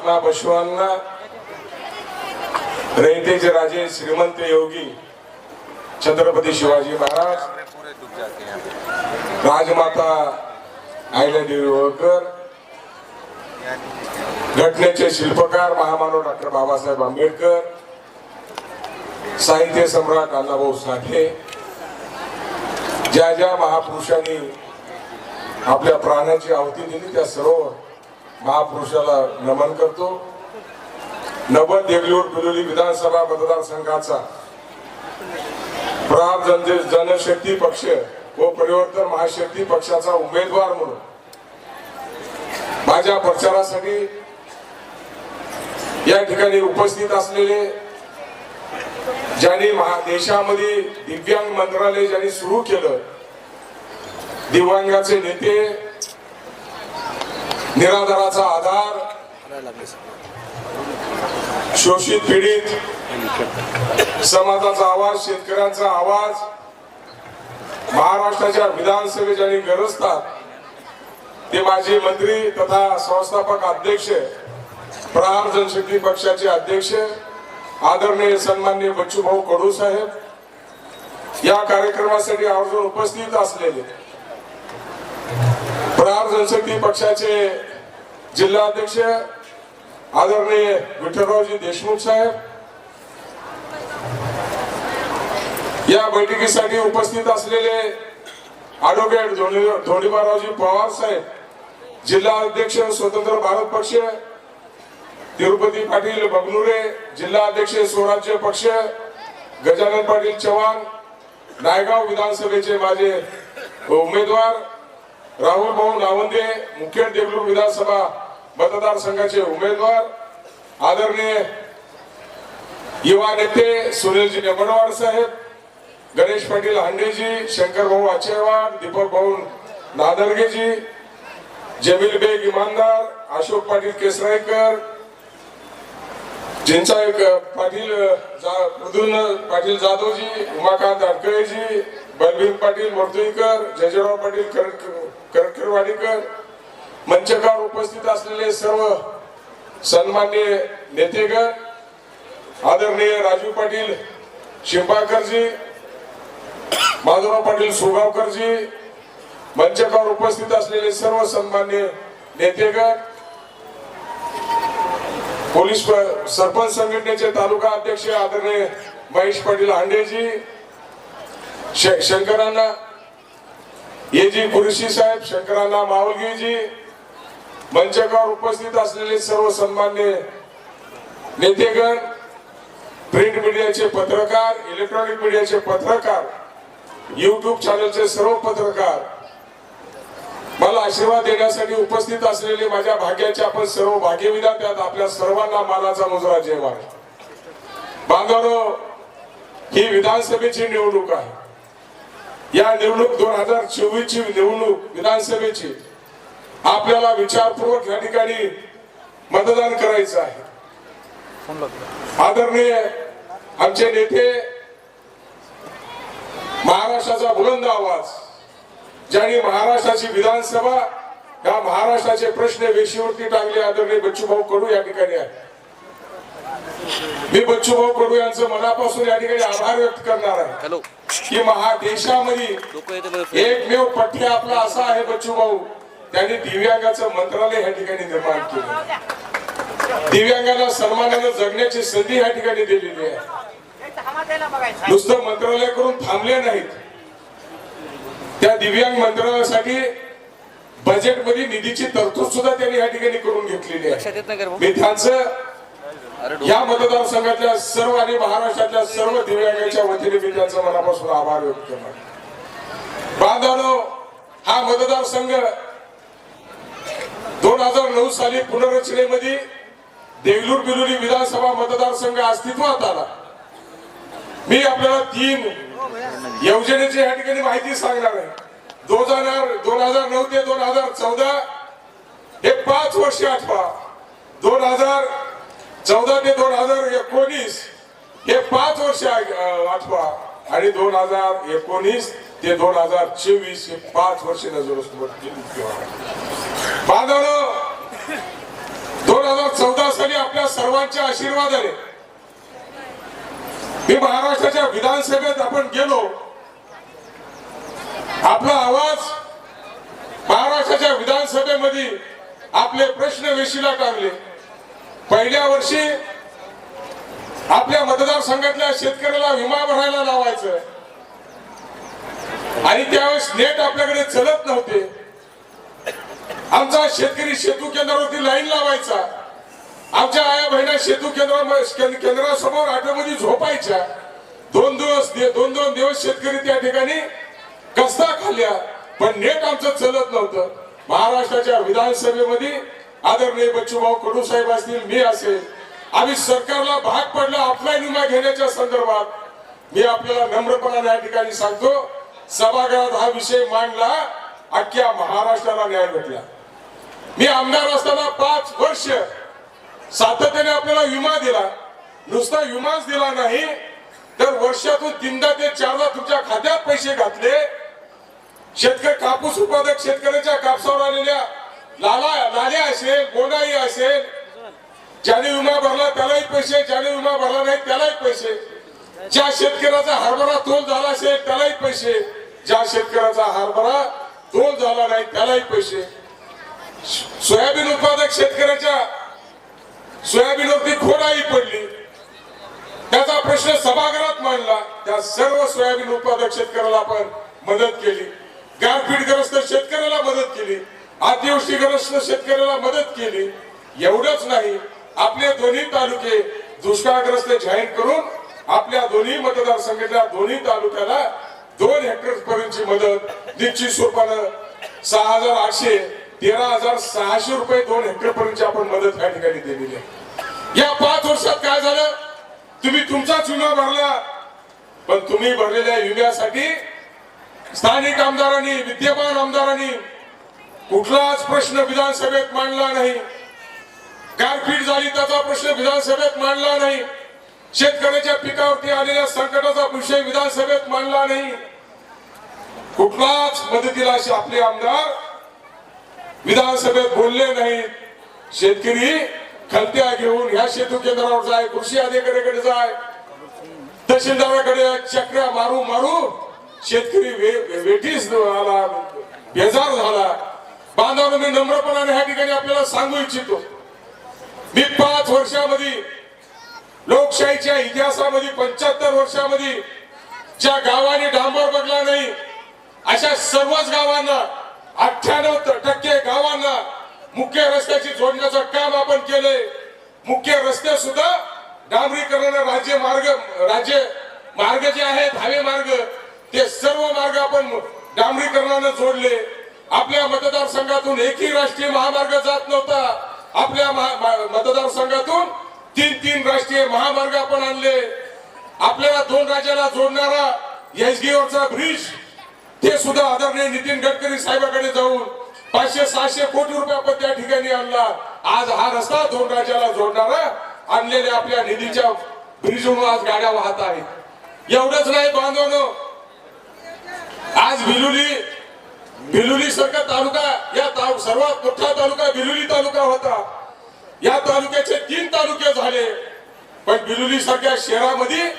महात्मा बसवांना रयतेचे राजे श्रीमंत योगी छत्रपती शिवाजी महाराज राजमाता होळकर घटनेचे शिल्पकार महामानव डॉक्टर बाबासाहेब आंबेडकर साहित्य सम्राट अण्णाभाऊ साठे ज्या ज्या महापुरुषांनी आपल्या प्राणाची आहुती दिली त्या सर्व महापुरुषाला नमन करतो. नवद देगलूर बिलोली विधानसभा मतदारसंघाचा प्राग जन जनशक्ती पक्ष व परिवर्तन महाशक्ती पक्षाचा उमेदवार म्हणून माझ्या प्रचारासाठी या ठिकाणी उपस्थित असलेले ज्यांनी देशामध्ये दिव्यांग मंत्रालय ज्यांनी सुरू केलं दिव्यांगाचे नेते निराधाराचा आधार शोषित पीडित समाजाचा आवाज शेतकऱ्यांचा आवाज महाराष्ट्राच्या विधानसभेत ज्यांनी गरजतात ते माजी मंत्री तथा संस्थापक अध्यक्ष प्रहार जनशक्ती पक्षाचे अध्यक्ष आदरणीय सन्माननीय बच्चूभाऊ कडू साहेब या कार्यक्रमासाठी आवर्जून उपस्थित असलेले प्रहार जनशक्ती पक्षाचे जिल्हाध्यक्ष आदरणीय विठ्ठलरावजी देशमुख साहेब या बैठकीसाठी उपस्थित असलेले ॲडव्होकेट धोनी धोंडीबारावजी पवार साहेब जिल्हा अध्यक्ष स्वतंत्र भारत पक्ष तिरुपती पाटील बगनुरे जिल्हा अध्यक्ष स्वराज्य पक्ष गजानन पाटील चव्हाण नायगाव विधानसभेचे माझे उमेदवार राहुल भाऊ नावंदे मुखेड देगलूर विधानसभा मतदारसंघाचे उमेदवार आदरणीय युवा नेते सुनीलजी नेमणवाड साहेब गणेश पाटील हांडेजी शंकर भाऊ आचेवाड दीपक भाऊ नादरगेजी जमील बेग इमानदार अशोक पाटील केसरायकर जिंचा पाटील जा- मृदुल पाटील जाधवजी उमाकांत अडकळेजी बलबीर पाटील मर्दुईकर जयजराव पाटील करट- करटकरवाडीकर मंचकावर उपस्थित असलेले सर्व सन्मान्य नेतेगण आदरणीय राजू पाटील शिंपाकरजी माधवराव पाटील सुगावकरजी मंचकावर उपस्थित असलेले सर्व सन्मान्य नेतेगण पोलीस प- सरपंच संघटनेचे तालुका अध्यक्ष आदरणीय महेश पाटील हांडेजी शंकरांना एजी कुरेशी साहेब शंकरांना मावळगीजी मंचकावर उपस्थित असलेले सर्व सन्मान्य नेतेगण प्रिंट मीडियाचे पत्रकार इलेक्ट्रॉनिक मीडियाचे पत्रकार युट्यूब चॅनलचे सर्व पत्रकार मला आशीर्वाद देण्यासाठी उपस्थित असलेले माझ्या भाग्याचे आपण सर्व भाग्यविधा त्यात आपल्या सर्वांना मानाचा मुजरा जेव्हा बांधव ही विधानसभेची निवडणूक आहे. या निवडणूक दोन हजार चोवीस ची निवडणूक विधानसभेची आपल्याला विचारपूर्वक या ठिकाणी मतदान करायचं आहे. आदरणीय आमचे नेते महाराष्ट्राचा बुलंद आवाज ज्यांनी महाराष्ट्राची विधानसभा या महाराष्ट्राचे प्रश्न वेशीवरती टाकले आदरणीय बच्चूभाऊ कडू या ठिकाणी आहे मी बच्चूभाऊ कडू यांचं मनापासून या ठिकाणी आभार व्यक्त करणार आहे. की येते बघा एकमेव पठ्य आपला असा आहे बच्चूभाऊ त्यांनी दिव्यांगाचं मंत्रालय या ठिकाणी निर्माण केलं. दिव्यांगांना सन्मानानं जगण्याची संधी या ठिकाणी दिलेली आहे. नुसतं मंत्रालय करून थांबले नाहीत. त्या दिव्यांग मंत्रालयासाठी बजेटमध्ये निधीची तरतूद सुद्धा त्यांनी या ठिकाणी करून घेतलेली आहे. भाऊ? मी त्यांचं या मतदारसंघातल्या सर्व आणि महाराष्ट्रातल्या सर्व दिव्यांगांच्या वतीने मी त्यांचा मनापासून आभार व्यक्त करणार बांधवानो हा मतदारसंघ दोन हजार नऊ साली पुनर्रचनेमध्ये देगलूर बिलोली विधानसभा मतदारसंघ अस्तित्वात आला. मी आपल्याला तीन योजनेची या ठिकाणी माहिती सांगणार आहे. दोन हजार दोन हजार नऊ ते दोन हजार चौदा हे पाच वर्ष आठवा. दोन हजार चौदा ते दोन हजार एकोणीस. हे पाच वर्ष वाचवा आठवा. आणि दोन हजार एकोणीस ते दोन हजार चोवीस हे पाच वर्ष नजर बांधवलं दोन सर्वांच्या आशीर्वादाने मी महाराष्ट्राच्या विधानसभेत आपण गेलो. आपला आवाज महाराष्ट्राच्या विधानसभेमध्ये आपले प्रश्न वेशीला टांगले. पहिल्या वर्षी आपल्या मतदारसंघातल्या शेतकऱ्याला विमा भरायला लावायचं. आणि त्यावेळेस नेट आपल्याकडे चलत नव्हते. आमचा शेतकरी सेतू केंद्रावरती लाईन लावायचा. आमच्या आया बहिणी सेतू केंद्रा केंद्रासमोर आठवडी झोपायच्या. दोन दिवस दोन दोन दिवस शेतकरी त्या ठिकाणी कस्ता खाल्ल्या. पण नेट आमचं चलत नव्हतं. महाराष्ट्राच्या विधानसभेमध्ये आदरणीय बच्चूभाऊ कडू साहेब असतील मी असेल. आम्ही सरकारला भाग पडला आपला विमा घेण्याच्या संदर्भात. मी आपल्याला नम्रपणाने या ठिकाणी सांगतो सभागृहात हा विषय मांडला अख्ख्या महाराष्ट्राला न्याय भेटला. मी आमदार असताना पाच वर्ष सातत्याने आपल्याला विमा दिला. नुसता विमाच दिला नाही तर वर्षातून तीनदा ते चारदा तुमच्या खात्यात पैसे घातले. शेतकरी कापूस उत्पादक शेतकऱ्याच्या कापसावर आलेल्या लाला लाल्या असेल गोंडाई असेल ज्याने विमा भरला त्यालाही पैसे ज्याने विमा भरला नाही त्यालाही पैसे. ज्या शेतकऱ्याचा हरभरा तोल झाला असेल त्यालाही पैसे. ज्या शेतकऱ्याचा हरभरा तोल झाला नाही त्यालाही पैसे. सोयाबीन उत्पादक शेतकऱ्याच्या सोयाबीनवरती खोडाई पडली. त्याचा प्रश्न सभागृहात मांडला. त्या सर्व सोयाबीन उत्पादक शेतकऱ्याला आपण मदत केली. गारपीटग्रस्त शेतकऱ्याला मदत केली. अतिवृष्टीग्रस्त शेतकऱ्याला मदत केली. एवढंच नाही आपले दोन्ही तालुके दुष्काळग्रस्त जाहीर करून आपल्या दोन्ही मतदारसंघातल्या दोन्ही तालुक्याला दोन हेक्टर पर्यंतची मदत निश्चित स्वरूपानं सहा हजार आठशे तेरा हजार सहाशे रुपये दोन हेक्टर पर्यंतची आपण मदत या ठिकाणी दिलेली आहे. या पाच वर्षात काय झालं? तुम्ही तुमचाच विमा भरला पण तुम्ही भरलेल्या विम्यासाठी स्थानिक आमदारांनी विद्यमान आमदारांनी कुठलाच प्रश्न विधानसभेत मांडला नाही. गारपीट झाली त्याचा प्रश्न विधानसभेत मांडला नाही. शेतकऱ्याच्या पिकावरती आलेल्या संकटाचा विषय विधानसभेत मांडला नाही. कुठलाच मदतीला असे आपले आमदार विधानसभेत बोलले नाहीत शेतकरी खलत्या घेऊन ह्या सेतू केंद्रावर जाय कृषी अधिकाऱ्याकडे जाय. तहसीलदाराकडे चक्र्या मारू मारू शेतकरी वे- वेठीस आला बेजार झाला. बांधवांनो मी नम्रपणाने ह्या ठिकाणी आपल्याला सांगू इच्छितो. मी पाच वर्षामध्ये लोकशाहीच्या इतिहासामध्ये पंच्याहत्तर वर्षामध्ये ज्या गावाने डांबर बघला नाही अशा सर्वच गावांना अठ्ठ्याण्णव टक्के गावांना मुख्य रस्त्याची जोडण्याचं काम आपण केलंय. मुख्य रस्ते सुद्धा डांबरीकरण राज्य मार्ग राज्य मार्ग जे आहेत हवे मार्ग ते सर्व मार्ग आपण डांबरीकरणानं जोडले. आपल्या मतदारसंघातून एकही राष्ट्रीय महामार्ग जात नव्हता. आपल्या महा- मतदारसंघातून तीन तीन राष्ट्रीय महामार्ग आपण आणले. आपल्याला दोन राज्याला जोडणारा एसगीवरचा ब्रिज ते सुद्धा आदरणीय नितीन गडकरी साहेबाकडे जाऊन पाचशे सहाशे कोटी रुपये आपण त्या ठिकाणी आणला. आज हा रस्ता दोन राज्याला जोडणारा आणलेल्या आपल्या निधीच्या ब्रिजवरून आज गाड्या वाहत आहेत. एवढंच नाही बांधवनो. आज भिलुली भिलुली सारखा तालुका या ता- सर्वात मोठा तालुका बिलुली तालुका होता. या तालुक्याचे तीन तालुके झाले. पण भिलुली सारख्या शहरामध्ये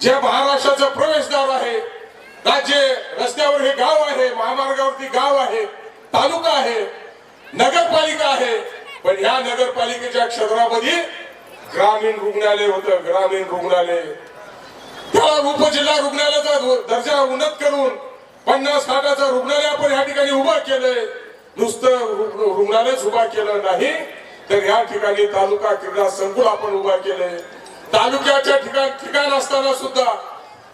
जे महाराष्ट्राचं प्रवेशद्वार आहे राज्य रस्त्यावर हे गाव आहे महामार्गावरती गाव आहे तालुका आहे नगरपालिका आहे पण ह्या नगरपालिकेच्या क्षेत्रामध्ये ग्रामीण रुग्णालय होतं ग्रामीण रुग्णालय. त्याला उपजिल्हा रुग्णालयाचा दर्जा उन्नत करून पन्नास खाटाचं रुग्णालय आपण या ठिकाणी उभं केलंय. नुसतं रुग्णालयच उभा केलं नाही तर या ठिकाणी तालुका क्रीडा संकुल आपण उभा केलंय. तालुक्याच्या ठिकाण ठिकाण असताना सुद्धा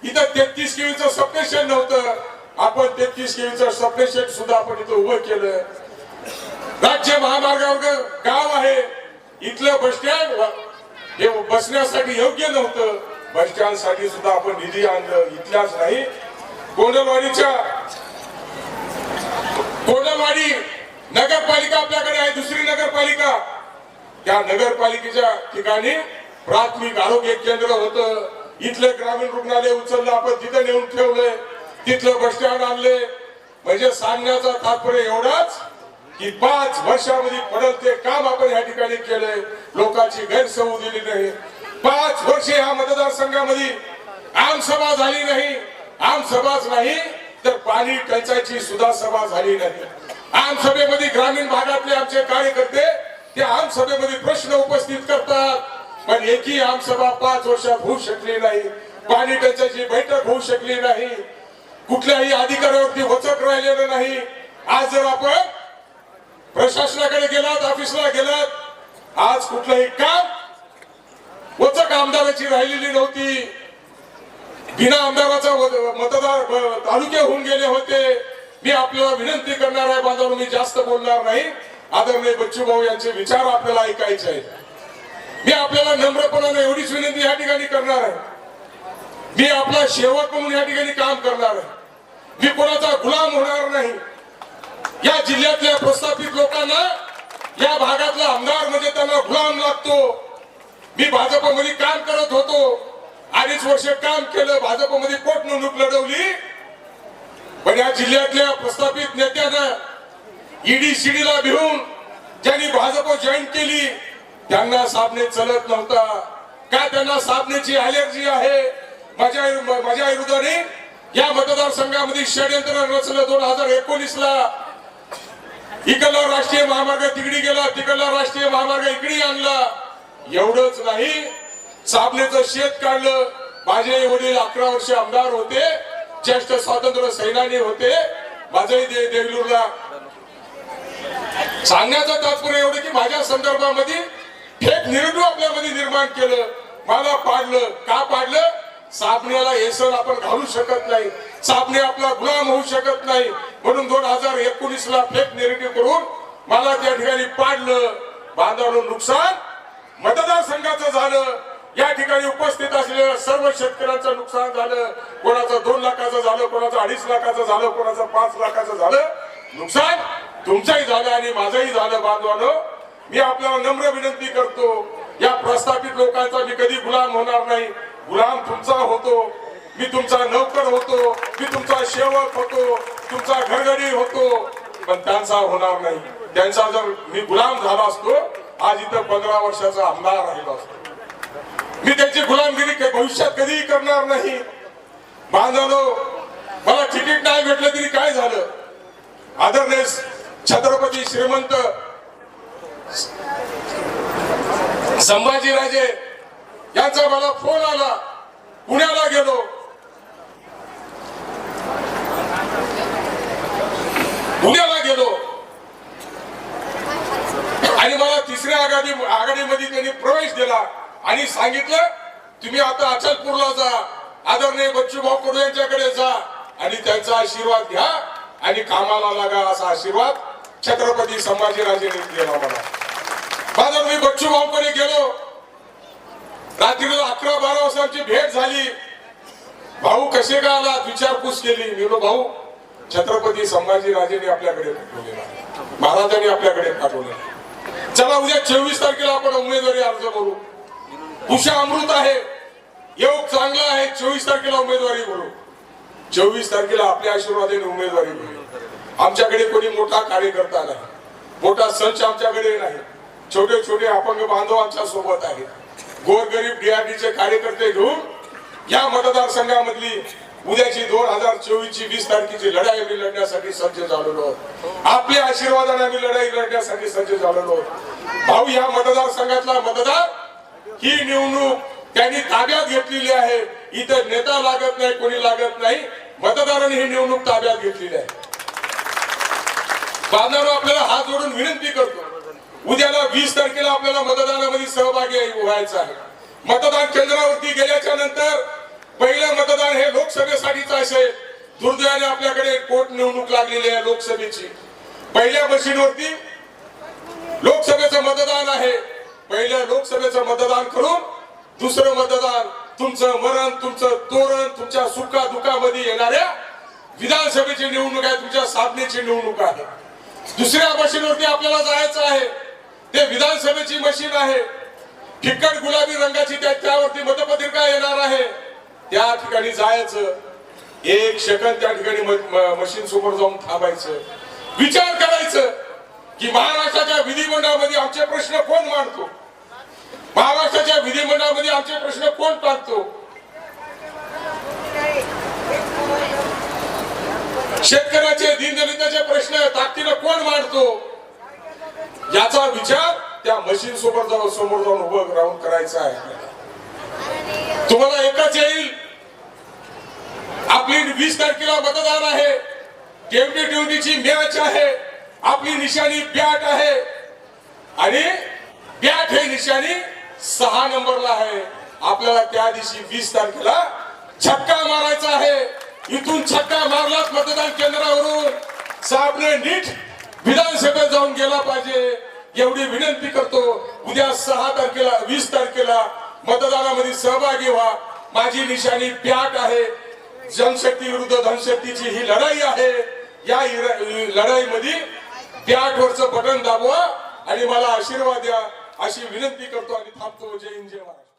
इथं तेहतीस केळीचं सबस्टेशन नव्हतं. आपण तेहतीस केळीचं सबस्टेशन सुद्धा आपण इथं उभं केलं राज्य महामार्गावर गाव आहे. इथलं बस स्टँड हे बसण्यासाठी योग्य नव्हतं. बस स्टँडसाठी सुद्धा आपण निधी आणलं. इथल्याच नाही. कोंडलवाडीच्या कोंडलवाडी नगरपालिका आपल्याकडे आहे दुसरी नगरपालिका. त्या नगरपालिकेच्या ठिकाणी प्राथमिक आरोग्य केंद्र होतं. इथलं ग्रामीण रुग्णालय उचललं आपण तिथं नेऊन ठेवलंय. तिथलं बस स्टँड आणले म्हणजे सांगण्याचा तात्पर्य एवढाच की पाच वर्षामध्ये पडल ते काम आपण या ठिकाणी केलंय. लोकांची गैरसमू दिली नाही. पाच वर्षे ह्या मतदारसंघामध्ये आमसभा झाली नाही. आमसभाच नाही तर पाणी टंचाईची सुद्धा सभा झाली नाही. आमसभेमध्ये ग्रामीण भागातले आमचे कार्यकर्ते ते आमसभेमध्ये प्रश्न उपस्थित करतात. पण एकही आमसभा पाच वर्षात होऊ शकली नाही. पाणी टंचाईची बैठक होऊ शकली नाही. कुठल्याही अधिकाऱ्यावरती वचक राहिलेलं नाही. आज जर आपण प्रशासनाकडे गेलात ऑफिसला गेलात आज कुठलंही काम वचक आमदाराची राहिलेली नव्हती. बिना आमदाराचा मतदार तालुके होऊन गेले होते. मी आपल्याला विनंती करणार आहे बांधव मी जास्त बोलणार नाही. आदरणीय बच्चू भाऊ यांचे विचार आपल्याला ऐकायचे आहेत. मी आपल्याला नम्रपणाने एवढीच विनंती या ठिकाणी करणार आहे. मी आपला सेवक म्हणून या ठिकाणी काम करणार आहे. मी कोणाचा गुलाम होणार नाही. या जिल्ह्यातल्या प्रस्थापित लोकांना या भागातला आमदार म्हणजे त्यांना गुलाम लागतो. मी भाजपमध्ये काम करत होतो. अडीच वर्ष काम केलं भाजपमध्ये पोटनिवडणूक लढवली. पण या जिल्ह्यातल्या प्रस्थापित नेत्यानं ईडी सीडीला भिवून ज्यांनी भाजप जॉईन केली त्यांना साबणे चलत नव्हता. का त्यांना साबणेची अलर्जी आहे? माझ्या माझ्या विरोधाने या मतदारसंघामध्ये षडयंत्र रचलं दोन हजार एकोणीस ला इकडला राष्ट्रीय महामार्ग तिकडी गेला तिकडला राष्ट्रीय महामार्ग इकडे आणला. एवढंच नाही. साबणेचं शेत काढलं. माझे वडील अकरा वर्ष आमदार होते. ज्येष्ठ स्वातंत्र्य सैनानी होते. माझाही दे देगलूरला. सांगण्याचं तात्पर्य एवढं की माझ्या संदर्भामध्ये थेट निरडू आपल्यामध्ये निर्माण केलं. मला पाडलं. का पाडलं? साबण्याला हेसर आपण घालू शकत नाही. साबणे आपला गुलाम होऊ शकत नाही. म्हणून दोन हजार एकोणीस ला फेक नेरेटिव्ह करून मला त्या ठिकाणी पाडलं. बांधवलं नुकसान. मतदारसंघाचं झालं. या ठिकाणी उपस्थित असलेल्या सर्व शेतकऱ्यांचं नुकसान झालं कोणाचं दोन लाखाचं झालं कोणाचं अडीच लाखाचं झालं कोणाचं पाच लाखाचं झालं नुकसान तुमचंही झालं आणि माझंही झालं बांधवानं. मी आपल्याला नम्र विनंती करतो या प्रस्थापित लोकांचा मी कधी गुलाम होणार नाही. गुलाम तुमचा होतो मी तुमचा नौकर होतो मी तुमचा सेवक होतो तुमचा घरगडी होतो पण त्यांचा होणार नाही. त्यांचा जर मी गुलाम झाला असतो आज इथं पंधरा वर्षाचा आमदार राहिलो असतो. मी त्याची गुलामगिरी भविष्यात कधीही करणार नाही. बांधवलो मला तिकीट नाही भेटलं तरी काय झालं? आदरणीय छत्रपती श्रीमंत संभाजीराजे यांचा मला फोन आला. पुण्याला गेलो. पुण्याला गेलो. आणि मला तिसऱ्या आघाडी आघाडीमध्ये त्यांनी प्रवेश दिला. आणि सांगितलं तुम्ही आता अचलपूरला जा. आदरणीय बच्चूभाऊ कडू यांच्याकडे जा आणि त्यांचा आशीर्वाद घ्या आणि कामाला लागा असा आशीर्वाद छत्रपती संभाजीराजेंनी दिला मला. माझा मी बच्चूभाऊ भाऊकडे गेलो. रात्रीला अकरा बारा वाजता आमची भेट झाली. भाऊ कसे का आला विचारपूस केली. मी भाऊ छत्रपती संभाजीराजेंनी आपल्याकडे पाठवलेला महाराजांनी आपल्याकडे पाठवलेला चला उद्या चोवीस तारखेला आपण उमेदवारी अर्ज करू. उषा अमृत आहे. योग चांगला आहे. चोवीस तारखेला उमेदवारी करू चोवीस तारखेला आपल्या आशीर्वादाने उमेदवारी करू आमच्याकडे कोणी मोठा कार्यकर्ता नाही. मोठा संच आमच्याकडे नाही. छोटे छोटे अपंग बांधव आमच्यासोबत आहेत. गोरगरीब डीआरडीचे कार्यकर्ते घेऊन या मतदारसंघामधली उद्याची दोन हजार चोवीस ची वीस तारखेची लढाई आम्ही लढण्यासाठी सज्ज झालेलो आहोत. आपल्या आशीर्वादाने आम्ही लढाई लढण्यासाठी सज्ज झालेलो आहोत. भाऊ या मतदारसंघातला मतदार ही निवडणूक त्यांनी ताब्यात घेतलेली आहे. इथं नेता लागत नाही कोणी लागत नाही. मतदारांनी ही निवडणूक ताब्यात घेतलेली आहे. बांधवांना आपल्याला हात जोडून विनंती करतो. उद्याला वीस तारखेला आपल्याला मतदानामध्ये सहभागी व्हायचं आहे. मतदान केंद्रावरती गेल्याच्यानंतर पहिलं मतदान हे लोकसभेसाठीच असेल. दुर्दैवाने आपल्याकडे पोट निवडणूक लागलेली आहे लोकसभेची. पहिल्या मशीनवरती लोकसभेचं मतदान आहे. पहिल्या लोकसभेचं मतदान करून दुसरं मतदान तुमचं मरण तुमचं तोरण तुमच्या सुखा दुखामध्ये येणाऱ्या विधानसभेची निवडणूक आहे तुमच्या साधनेची निवडणूक आहे. दुसऱ्या मशीनवरती आपल्याला जायचं आहे. ते विधानसभेची मशीन आहे. फिक्कट गुलाबी रंगाची त्या त्यावरती मतपत्रिका येणार आहे. त्या ठिकाणी जायचं. एक सेकंद त्या ठिकाणी मशीन समोर जाऊन थांबायचं. विचार करायचं की महाराष्ट्राच्या विधिमंडळामध्ये आमचे प्रश्न कोण मांडतो? महाराष्ट्राच्या विधिमंडळामध्ये आमचे प्रश्न कोण टाकतो शेतकऱ्याचे दीनदलिताचे प्रश्न ताकदीनं कोण मांडतो? याचा विचार त्या मशीन सोबत जाऊन समोर जाऊन उभं राहून करायचा आहे. तुम्हाला एकच येईल. आपली वीस तारखेला मतदान आहे. ट्वेंटी ट्वेंटीची मॅच आहे. आपली निशाणी बॅट आहे. आणि बॅट हे निशाणी सहा नंबरला आहे. आपल्याला त्या दिवशी वीस तारखेला छक्का मारायचा आहे. इथून छक्का मारलाच मतदान केंद्रावरून साहेबने नीट विधानसभेत जाऊन गेला पाहिजे. एवढी विनंती करतो उद्या सहा तारखेला वीस तारखेला मतदानामध्ये सहभागी व्हा. माझी निशाणी प्याट आहे. जनशक्ती विरुद्ध धनशक्तीची ही लढाई आहे. या लढाईमध्ये प्याट वरचं बटन दाबवा आणि मला आशीर्वाद द्या. अशी विनंती करतो आणि थांबतो. जय हिंद जय महाराष्ट्र.